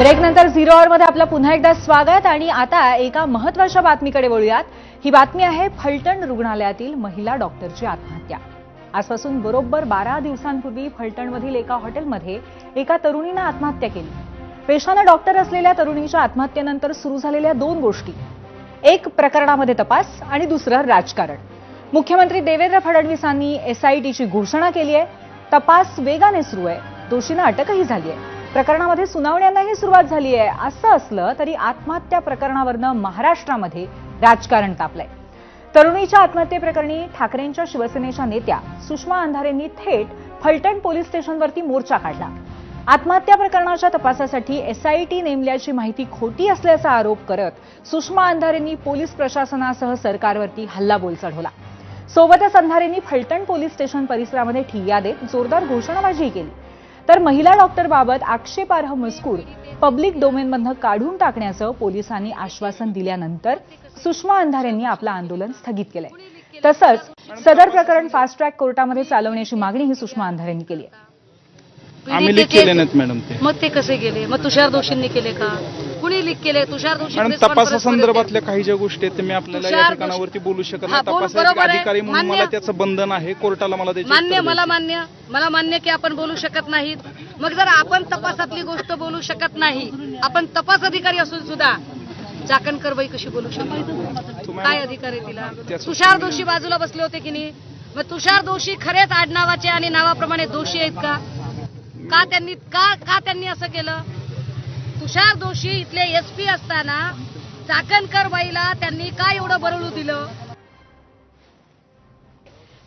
ब्रेकनंतर zero मध्ये आपलं पुन्हा एकदा स्वागत आणि आता एका महत्त्वाच्या बातमीकडे वळूयात. ही बातमी आहे फलटण रुग्णालयातील महिला डॉक्टरची आत्महत्या. आजपासून बरोबर बारा दिवसांपूर्वी फलटणमधील एका हॉटेलमध्ये एका तरुणीनं आत्महत्या केली. पेशानं डॉक्टर असलेल्या तरुणीच्या आत्महत्येनंतर सुरू झालेल्या दोन गोष्टी. एक प्रकरणामध्ये तपास आणि दुसरं राजकारण. मुख्यमंत्री देवेंद्र फडणवीसांनी एसआयटीची घोषणा केली आहे. तपास वेगाने सुरू आहे. दोषींना अटकही झाली आहे. प्रकरणामध्ये सुनावण्यांनाही सुरुवात झाली आहे. असं असलं तरी आत्महत्या प्रकरणावरनं महाराष्ट्रामध्ये राजकारण तापलंय. तरुणीच्या आत्महत्येप्रकरणी ठाकरेंच्या शिवसेनेच्या नेत्या सुषमा अंधारेंनी थेट फलटण पोलीस स्टेशनवरती मोर्चा काढला. आत्महत्या प्रकरणाच्या तपासासाठी एसआयटी नेमल्याची माहिती खोटी असल्याचा आरोप करत सुषमा अंधारेंनी पोलीस प्रशासनासह सरकारवरती हल्लाबोल चढवला सोबतच अंधारेंनी फलटण पोलीस स्टेशन परिसरामध्ये ठिय्या देत जोरदार घोषणाबाजीही केली. तर महिला डॉक्टरबाबत आक्षेपार्ह मजकूर पब्लिक डोमेनमधनं काढून टाकण्याचं पोलिसांनी आश्वासन दिल्यानंतर सुषमा अंधारेंनी आपलं आंदोलन स्थगित केलंय. तसंच सदर प्रकरण फास्ट ट्रॅक कोर्टामध्ये चालवण्याची मागणीही सुषमा अंधारेंनी केली आहे. आम्ही लीक केले नाहीत मॅडम ते. मग ते कसे गेले? मग तुषार दोषींनी केले का? कुणी लीक केले तुषारमध्ये तपासासंदर्भातल्या काही ज्या गोष्टी आहेत मी आपल्याला या ठिकाणावरती बोलू शकत नाही. तपासाचे. अधिकारी म्हणून. मला त्याचं बंधन आहे. कोर्टाला मला मान्य मला. मान्य. मला मान्य की आपण बोलू शकत नाहीत. मग जर आपण तपासातली गोष्ट बोलू शकत नाही आपण तपास अधिकारी असून सुद्धा चाकणकर बाई कशी बोलू शकतो? काय अधिकार आहे तिला? तुषार दोषी बाजूला बसले होते की नाही? मग तुषार दोषी खरेच आडनावाचे आणि नावाप्रमाणे दोषी आहेत का? का त्यांनी का का त्यांनी असं केलं? तुषार दोषी इथले एसपी असताना चाकणकर बाईला त्यांनी का एवढं बरळू दिलं?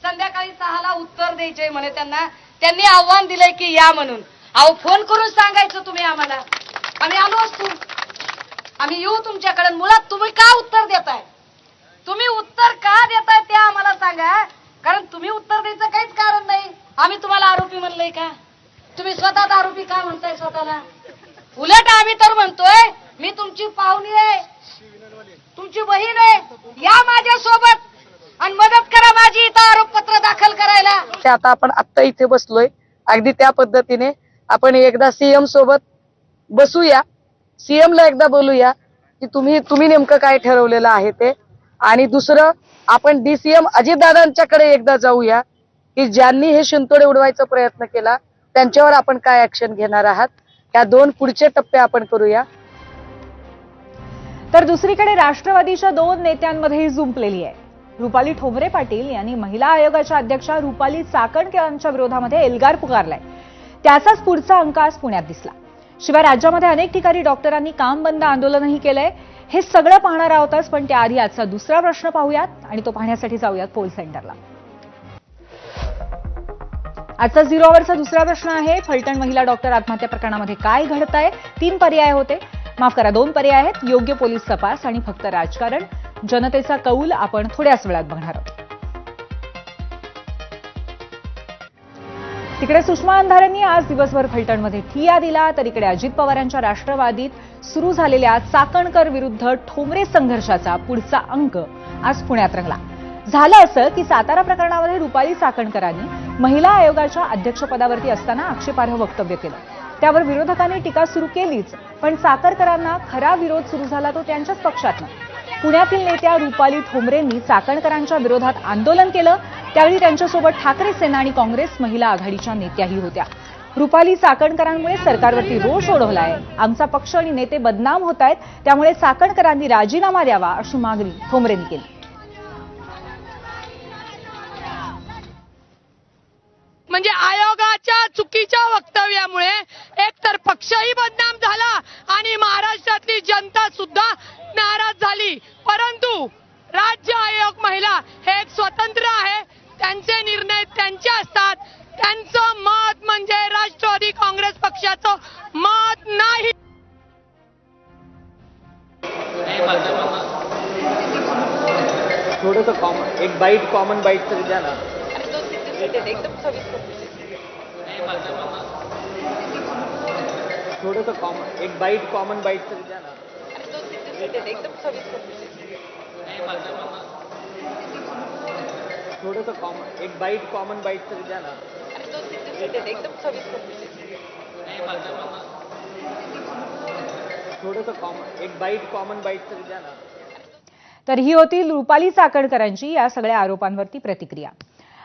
संध्याकाळी सहाला उत्तर द्यायचे म्हणे त्यांना. त्यांनी आव्हान दिलंय की या म्हणून. अहो फोन करून सांगायचं तुम्ही आम्हाला. आम्ही आलो असतो. आम्ही येऊ तुमच्याकडे. मुळात तुम्ही का उत्तर देताय? तुम्ही उत्तर का देताय ते आम्हाला सांगा. कारण तुम्ही उत्तर द्यायचं काहीच कारण नाही. आम्ही तुम्हाला आरोपी म्हणलंय का? तुम्ही स्वतः आरोपी का म्हणताय स्वतःला? उलट आम्ही तर म्हणतोय मी तुमची पाहुणी आहे तुमची बहीण आहे या माझ्या सोबत. आणि मदत करा माझी इथं आरोपपत्र दाखल करायला. ते आता आपण आत्ता इथे बसलोय. अगदी त्या पद्धतीने आपण एकदा सीएम सोबत बसूया. सीएम ला एकदा बोलूया की तुम्ही तुम्ही नेमकं काय ठरवलेलं आहे ते. आणि दुसरं आपण डीसीएम अजितदादांच्याकडे एकदा जाऊया की ज्यांनी हे शिंतोडे उडवायचा प्रयत्न केला त्यांच्यावर आपण काय ऍक्शन घेणार आहात? या दोन पुढचे टप्पे आपण करूया. तर दुसरीकडे राष्ट्रवादीच्या दोन नेत्यांमध्येही जुंपलेली आहे. रुपाली ठोंबरे पाटील यांनी महिला आयोगाच्या अध्यक्षा रुपाली चाकणके यांच्या विरोधामध्ये एल्गार पुकारलाय. त्याचाच पुढचा अंक आज पुण्यात दिसला. शिवाय राज्यामध्ये अनेक ठिकाणी डॉक्टरांनी काम बंद आंदोलनही केलंय. हे सगळं पाहणार आहोतच पण त्याआधी आजचा दुसरा प्रश्न पाहूयात आणि तो पाहण्यासाठी जाऊयात पोल सेंटरला. आजचा झिरो आवरचा दुसरा प्रश्न आहे. फलटण महिला डॉक्टर आत्महत्या प्रकरणामध्ये काय घडत आहे तीन पर्याय होते. माफ करा दोन पर्याय आहेत. योग्य पोलीस तपास आणि फक्त राजकारण. जनतेचा कौल आपण थोड्याच वेळात बघणार आहोत. तिकडे सुषमा अंधारेंनी आज दिवसभर फलटणमध्ये ठिया दिला तर इकडे अजित पवारांच्या राष्ट्रवादीत सुरू झालेल्या चाकणकर विरुद्ध ठोंबरे संघर्षाचा पुढचा अंक आज पुण्यात रंगला. झालं असं की सातारा प्रकरणामध्ये रुपाली चाकणकरांनी महिला आयोगाच्या अध्यक्षपदावरती असताना आक्षेपार्ह वक्तव्य केलं. त्यावर विरोधकांनी टीका सुरू केलीच पण चाकणकरांना खरा विरोध सुरू झाला तो त्यांच्याच पक्षातनं पुण्यातील नेत्या रुपाली ठोंबरेंनी चाकणकरांच्या विरोधात आंदोलन केलं त्यावेळी त्यांच्यासोबत ठाकरे सेना आणि काँग्रेस महिला आघाडीच्या नेत्याही होत्या. रुपाली चाकणकरांमुळे सरकारवरती रोष ओढवलाय. आमचा पक्ष आणि नेते बदनाम होत आहेत त्यामुळे चाकणकरांनी राजीनामा द्यावा अशी मागणी ठोंबरेंनी केली. म्हणजे आयोगाच्या चुकीच्या वक्तव्यामुळे एकतर पक्षही बदनाम झाला आणि महाराष्ट्रातली जनता सुद्धा नाराज झाली. परंतु राज्य आयोग महिला हे एक स्वतंत्र आहे. त्यांचे निर्णय त्यांचे असतात. त्यांचं मत म्हणजे राष्ट्रवादी काँग्रेस पक्षाचं मत नाही. थोडस कॉमन एक बाईट कॉमन बाईट तरी द्या ना. थोडस कॉमन एक बाईट कॉमन बाईट तरी द्या ना. थोडस कॉमन एक बाईट कॉमन बाईट तरी द्या ना. थोडंसं कॉमन एक बाईट कॉमन बाईट तरी द्या ना. तर ही होती रुपाली चाकणकरांची या सगळ्या आरोपांवरती प्रतिक्रिया.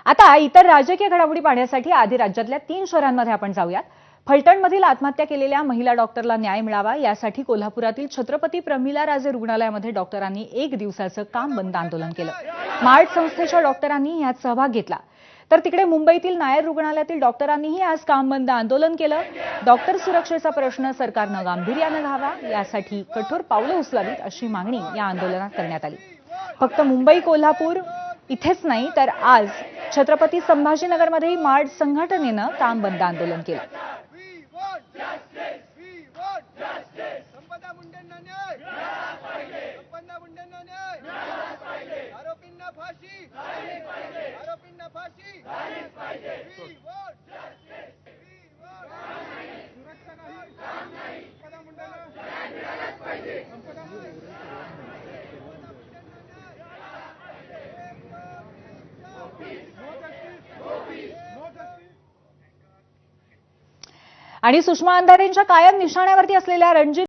आता इतर राजकीय घडामोडी पाहण्यासाठी आधी राज्यातल्या तीन शहरांमध्ये आपण जाऊयात. फलटणमधील आत्महत्या केलेल्या महिला डॉक्टरला न्याय मिळावा यासाठी कोल्हापुरातील छत्रपती प्रमिला राजे रुग्णालयामध्ये डॉक्टरांनी एक दिवसाचं काम बंद आंदोलन केलं. मार्ट संस्थेच्या डॉक्टरांनी यात सहभाग घेतला. तर तिकडे मुंबईतील नायर रुग्णालयातील डॉक्टरांनीही आज काम बंद आंदोलन केलं. डॉक्टर सुरक्षेचा प्रश्न सरकारनं गांभीर्यानं घ्यावा यासाठी कठोर पावलं उचलावीत अशी मागणी या आंदोलनात करण्यात आली. फक्त मुंबई कोल्हापूर इथेच नाही तर आज छत्रपती संभाजीनगरमध्येही मार्ड संघटनेनं काम बंद आंदोलन केलं. आणि सुषमा अंधारेंच्या कायम निशाण्यावरती असलेल्या रणजित